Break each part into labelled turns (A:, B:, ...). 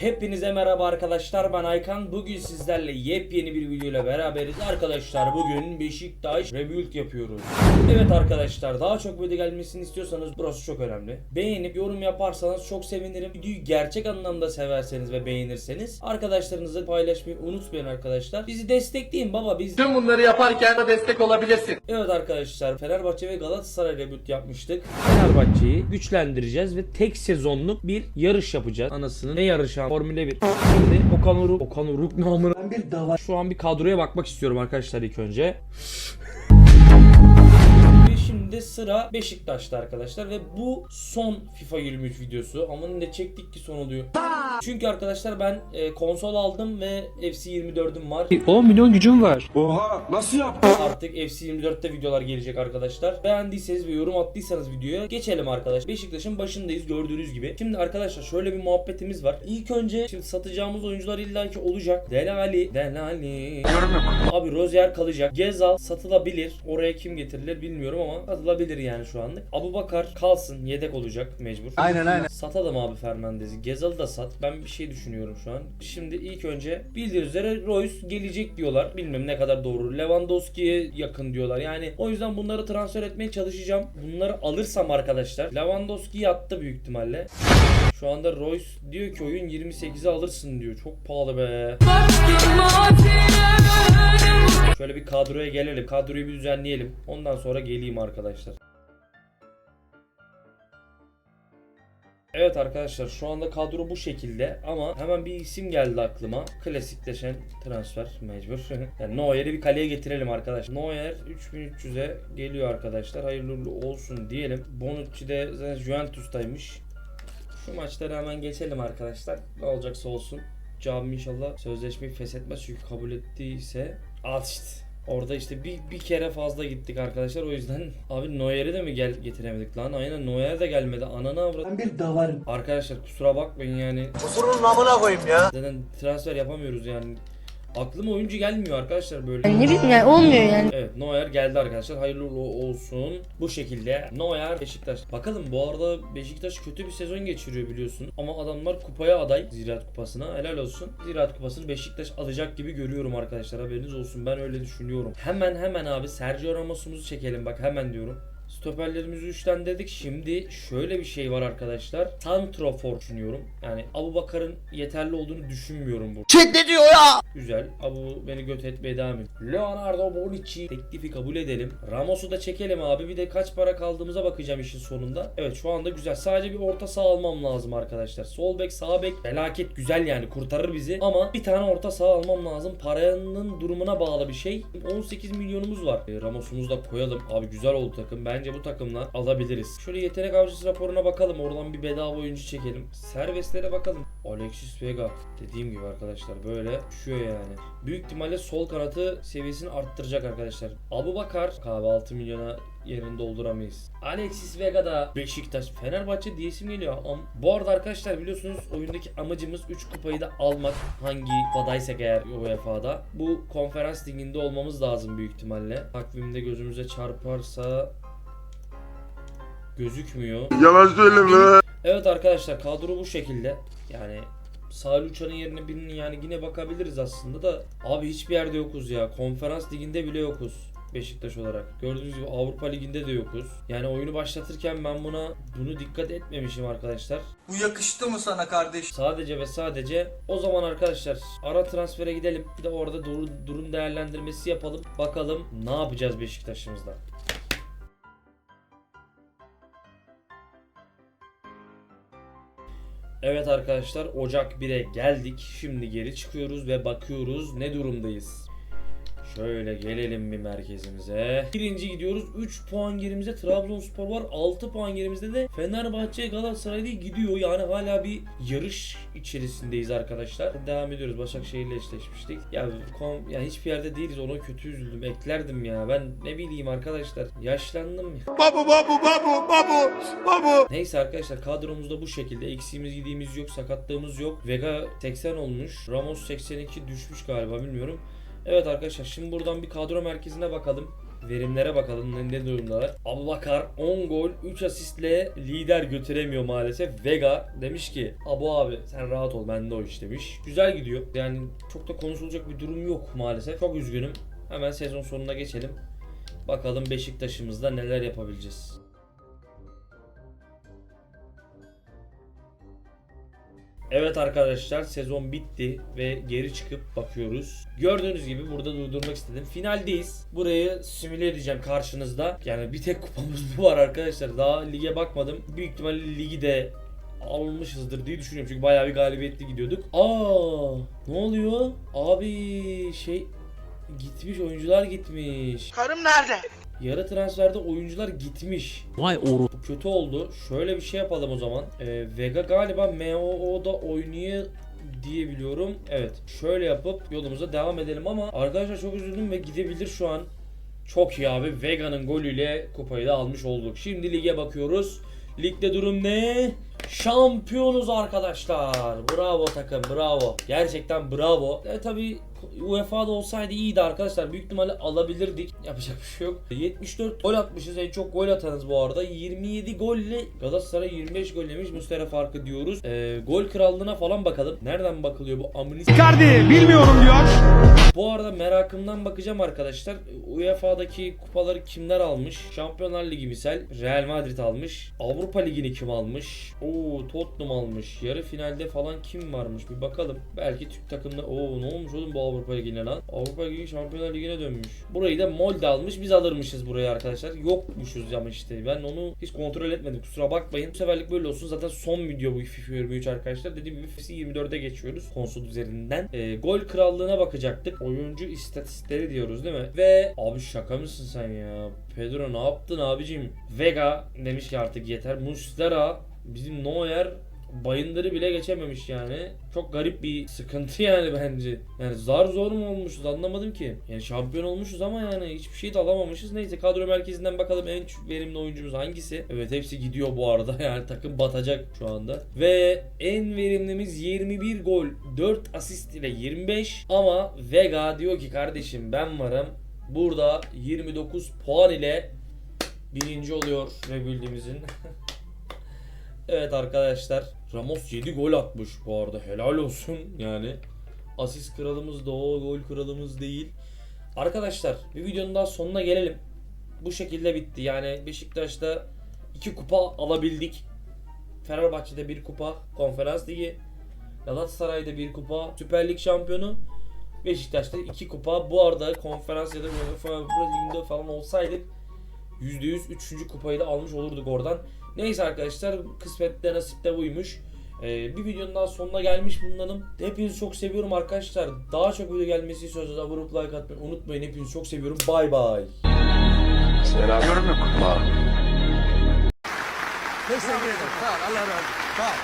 A: Hepinize merhaba arkadaşlar ben Aykan bugün sizlerle yepyeni bir video ile beraberiz arkadaşlar bugün Beşiktaş Rebuild yapıyoruz Evet arkadaşlar daha çok video gelmesini istiyorsanız burası çok önemli Beğenip yorum yaparsanız çok sevinirim Videoyu gerçek anlamda severseniz ve beğenirseniz Arkadaşlarınızla paylaşmayı unutmayın arkadaşlar Bizi destekleyin baba biz
B: Tüm bunları yaparken de destek olabilirsin.
A: Evet arkadaşlar Fenerbahçe ve Galatasaray reboot yapmıştık. Fenerbahçe'yi güçlendireceğiz ve tek sezonluk bir yarış yapacağız. Anasını ne yarışı? Formüle 1. Şimdi Okan Uruk, Okan Uruk namına bir dava. Şu an bir kadroya bakmak istiyorum arkadaşlar ilk önce. Ve şimdi sıra Beşiktaş'ta arkadaşlar ve bu son FIFA 23 videosu. Ama ne çektik ki son oluyor. Çünkü arkadaşlar ben e, konsol aldım ve FC 24'üm var.
C: 10 milyon gücüm var.
D: Oha nasıl yaptın?
A: Artık FC 24'te videolar gelecek arkadaşlar. Beğendiyseniz ve yorum attıysanız videoya geçelim arkadaş. Beşiktaş'ın başındayız gördüğünüz gibi. Şimdi arkadaşlar şöyle bir muhabbetimiz var. İlk önce şimdi satacağımız oyuncular illaki olacak. Delali, Delali. Abi Rozier kalacak. Gezal satılabilir. Oraya kim getirilir bilmiyorum ama satılabilir yani şu anlık. Abu Bakar kalsın. Yedek olacak mecbur.
B: Aynen aynen.
A: Satalım abi Fernandez'i. Gezal'ı da sat. Ben bir şey düşünüyorum şu an. Şimdi ilk önce bildiğiniz üzere Royce gelecek diyorlar. Bilmem ne kadar doğru. Lewandowski'ye yakın diyorlar. Yani o yüzden bunları transfer etmeye çalışacağım. Bunları alırsam arkadaşlar. Lewandowski yattı büyük ihtimalle. Şu anda Royce diyor ki oyun 28'e alırsın diyor. Çok pahalı be. Şöyle bir kadroya gelelim. Kadroyu bir düzenleyelim. Ondan sonra geleyim arkadaşlar. Evet arkadaşlar şu anda kadro bu şekilde ama hemen bir isim geldi aklıma. Klasikleşen transfer mecbur. yani Neuer'i bir kaleye getirelim arkadaşlar. Neuer 3300'e geliyor arkadaşlar. Hayırlı olsun diyelim. Bonucci de zaten Juventus'taymış. Şu maçları hemen geçelim arkadaşlar. Ne olacaksa olsun. Cami inşallah sözleşmeyi feshetmez çünkü kabul ettiyse al işte. Orada işte bir, bir kere fazla gittik arkadaşlar o yüzden abi Neuer'i de mi gel getiremedik lan aynen Neuer de gelmedi ananı avradı.
D: Ben bir davarım.
A: Arkadaşlar kusura bakmayın yani
B: Kusurun namına koyayım ya.
A: zaten transfer yapamıyoruz yani. Aklıma oyuncu gelmiyor arkadaşlar böyle.
E: Yani ne bileyim yani olmuyor yani.
A: Evet Neuer geldi arkadaşlar. Hayırlı olsun. Bu şekilde Neuer Beşiktaş. Bakalım bu arada Beşiktaş kötü bir sezon geçiriyor biliyorsun. Ama adamlar kupaya aday. Ziraat kupasına. Helal olsun. Ziraat kupasını Beşiktaş alacak gibi görüyorum arkadaşlar. Haberiniz olsun. Ben öyle düşünüyorum. Hemen hemen abi Sergio Ramos'umuzu çekelim. Bak hemen diyorum. Stoperlerimizi üçlendirdik. Şimdi şöyle bir şey var arkadaşlar. Santrofor düşünüyorum. Yani Abu Bakar'ın yeterli olduğunu düşünmüyorum bu.
B: Çek ne diyor ya?
A: Güzel. Abu beni göt etmeye devam ediyor. Leonardo Bonucci teklifi kabul edelim. Ramos'u da çekelim abi. Bir de kaç para kaldığımıza bakacağım işin sonunda. Evet şu anda güzel. Sadece bir orta saha almam lazım arkadaşlar. Sol bek sağ bek felaket güzel yani kurtarır bizi. Ama bir tane orta saha almam lazım. Paranın durumuna bağlı bir şey. 18 milyonumuz var. E, Ramos'umuzu da koyalım. Abi güzel oldu takım. Bence bu takımla alabiliriz. Şöyle yetenek avcısı raporuna bakalım. Oradan bir bedava oyuncu çekelim. Serbestlere bakalım. Alexis Vega. Dediğim gibi arkadaşlar böyle düşüyor yani. Büyük ihtimalle sol kanatı seviyesini arttıracak arkadaşlar. Abu Bakar abi 6 milyona yerini dolduramayız. Alexis Vega da Beşiktaş, Fenerbahçe diye isim geliyor. Am bu arada arkadaşlar biliyorsunuz oyundaki amacımız 3 kupayı da almak. Hangi kupadaysak eğer UEFA'da. Bu konferans liginde olmamız lazım büyük ihtimalle. Takvimde gözümüze çarparsa gözükmüyor.
D: Yalan söyleme.
A: Evet arkadaşlar kadro bu şekilde. Yani Salih Uçan'ın yerine birinin yani yine bakabiliriz aslında da abi hiçbir yerde yokuz ya. Konferans liginde bile yokuz. Beşiktaş olarak. Gördüğünüz gibi Avrupa Ligi'nde de yokuz. Yani oyunu başlatırken ben buna bunu dikkat etmemişim arkadaşlar.
B: Bu yakıştı mı sana kardeş?
A: Sadece ve sadece o zaman arkadaşlar ara transfere gidelim. Bir de orada durum, durum değerlendirmesi yapalım. Bakalım ne yapacağız Beşiktaş'ımızla. Evet arkadaşlar Ocak 1'e geldik. Şimdi geri çıkıyoruz ve bakıyoruz ne durumdayız. Şöyle gelelim bir merkezimize. Birinci gidiyoruz. 3 puan gerimizde Trabzonspor var. 6 puan gerimizde de Fenerbahçe Galatasaray'da gidiyor. Yani hala bir yarış içerisindeyiz arkadaşlar. Devam ediyoruz. Başakşehir'le eşleşmiştik. Ya, kom, ya hiçbir yerde değiliz. Ona kötü üzüldüm. Eklerdim ya. Ben ne bileyim arkadaşlar. Yaşlandım ya.
D: Babu babu babu babu babu.
A: Neyse arkadaşlar kadromuzda bu şekilde. Eksiğimiz gidiğimiz yok. Sakatlığımız yok. Vega 80 olmuş. Ramos 82 düşmüş galiba bilmiyorum. Evet arkadaşlar şimdi buradan bir kadro merkezine bakalım. verimlere bakalım ne, durumdalar. Abubakar 10 gol 3 asistle lider götüremiyor maalesef. Vega demiş ki Abu abi sen rahat ol bende o iş demiş. Güzel gidiyor. Yani çok da konuşulacak bir durum yok maalesef. Çok üzgünüm. Hemen sezon sonuna geçelim. Bakalım Beşiktaş'ımızda neler yapabileceğiz. Evet arkadaşlar sezon bitti ve geri çıkıp bakıyoruz. Gördüğünüz gibi burada durdurmak istedim. Finaldeyiz. Burayı simüle edeceğim karşınızda. Yani bir tek kupamız bu var arkadaşlar. Daha lige bakmadım. Büyük ihtimalle ligi de almışızdır diye düşünüyorum. Çünkü bayağı bir galibiyetli gidiyorduk. Aa, ne oluyor? Abi şey gitmiş oyuncular gitmiş.
B: Karım nerede?
A: Yarı transferde oyuncular gitmiş.
C: Vay oru.
A: Bu kötü oldu. Şöyle bir şey yapalım o zaman. Ee, Vega galiba MOO'da oynuyor diye biliyorum. Evet. Şöyle yapıp yolumuza devam edelim ama arkadaşlar çok üzüldüm ve gidebilir şu an. Çok iyi abi. Vega'nın golüyle kupayı da almış olduk. Şimdi lige bakıyoruz. Ligde durum ne? Şampiyonuz arkadaşlar. Bravo takım bravo. Gerçekten bravo. E tabi UEFA'da olsaydı iyiydi arkadaşlar. Büyük ihtimalle alabilirdik. Yapacak bir şey yok. 74 gol atmışız. En çok gol atanız bu arada. 27 golle Galatasaray 25 gol yemiş. Mustera farkı diyoruz. E, gol krallığına falan bakalım. Nereden bakılıyor bu amnis?
D: Icardi bilmiyorum diyor.
A: Bu arada merakımdan bakacağım arkadaşlar. UEFA'daki kupaları kimler almış? Şampiyonlar Ligi misal Real Madrid almış. Avrupa Ligi'ni kim almış? Oo Tottenham almış. Yarı finalde falan kim varmış? Bir bakalım. Belki Türk takımda Oo ne olmuş oğlum bu Avrupa Ligi'ne lan? Avrupa Ligi Şampiyonlar Ligi'ne dönmüş. Burayı da Molde almış. Biz alırmışız burayı arkadaşlar. Yokmuşuz ama işte. Ben onu hiç kontrol etmedim. Kusura bakmayın. Bu seferlik böyle olsun. Zaten son video bu FIFA 23 arkadaşlar. Dediğim gibi FIFA 24'e geçiyoruz. Konsol üzerinden. Ee, gol krallığına bakacaktık. Oyuncu istatistikleri diyoruz değil mi? Ve abi şaka mısın sen ya? Pedro ne yaptın abicim? Vega demiş ki artık yeter. Muslera bizim Neuer bayındırı bile geçememiş yani. Çok garip bir sıkıntı yani bence. Yani zar zor mu olmuşuz anlamadım ki. Yani şampiyon olmuşuz ama yani hiçbir şey de alamamışız. Neyse kadro merkezinden bakalım en verimli oyuncumuz hangisi? Evet hepsi gidiyor bu arada yani takım batacak şu anda. Ve en verimlimiz 21 gol 4 asist ile 25 ama Vega diyor ki kardeşim ben varım. Burada 29 puan ile birinci oluyor Rebuild'imizin. Evet arkadaşlar Ramos 7 gol atmış bu arada helal olsun yani asist kralımız da o gol kralımız değil. Arkadaşlar bir videonun daha sonuna gelelim. Bu şekilde bitti yani Beşiktaş'ta 2 kupa alabildik. Fenerbahçe'de bir kupa konferans ligi. Galatasaray'da bir kupa Süper Lig şampiyonu. Beşiktaş'ta 2 kupa. Bu arada konferans ya da UEFA Ligi'nde falan olsaydık %100 3. kupayı da almış olurduk oradan. Neyse arkadaşlar kısmette nasipte buymuş. Ee, bir videonun daha sonuna gelmiş bulunalım. Hepinizi çok seviyorum arkadaşlar. Daha çok video gelmesi istiyorsanız abone olup like atmayı unutmayın. Hepinizi çok seviyorum. Bay bay.
D: Yorum yok.
B: Teşekkür ederim. Sağ ol. Allah razı olsun. Sağ ol.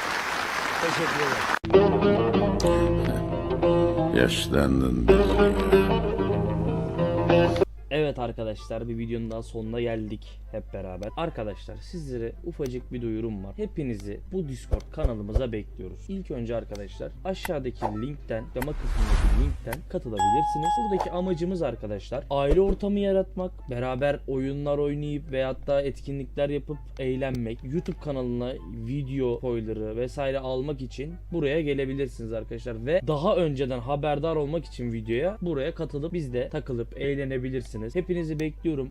B: Teşekkür ederim.
D: Yaşlandın.
C: Evet arkadaşlar bir videonun daha sonuna geldik hep beraber. Arkadaşlar sizlere ufacık bir duyurum var. Hepinizi bu Discord kanalımıza bekliyoruz. İlk önce arkadaşlar aşağıdaki linkten, yama kısmındaki linkten katılabilirsiniz. Buradaki amacımız arkadaşlar aile ortamı yaratmak, beraber oyunlar oynayıp veyahut da etkinlikler yapıp eğlenmek, YouTube kanalına video spoiler'ı vesaire almak için buraya gelebilirsiniz arkadaşlar ve daha önceden haberdar olmak için videoya buraya katılıp bizde takılıp eğlenebilirsiniz. Hepinizi bekliyorum.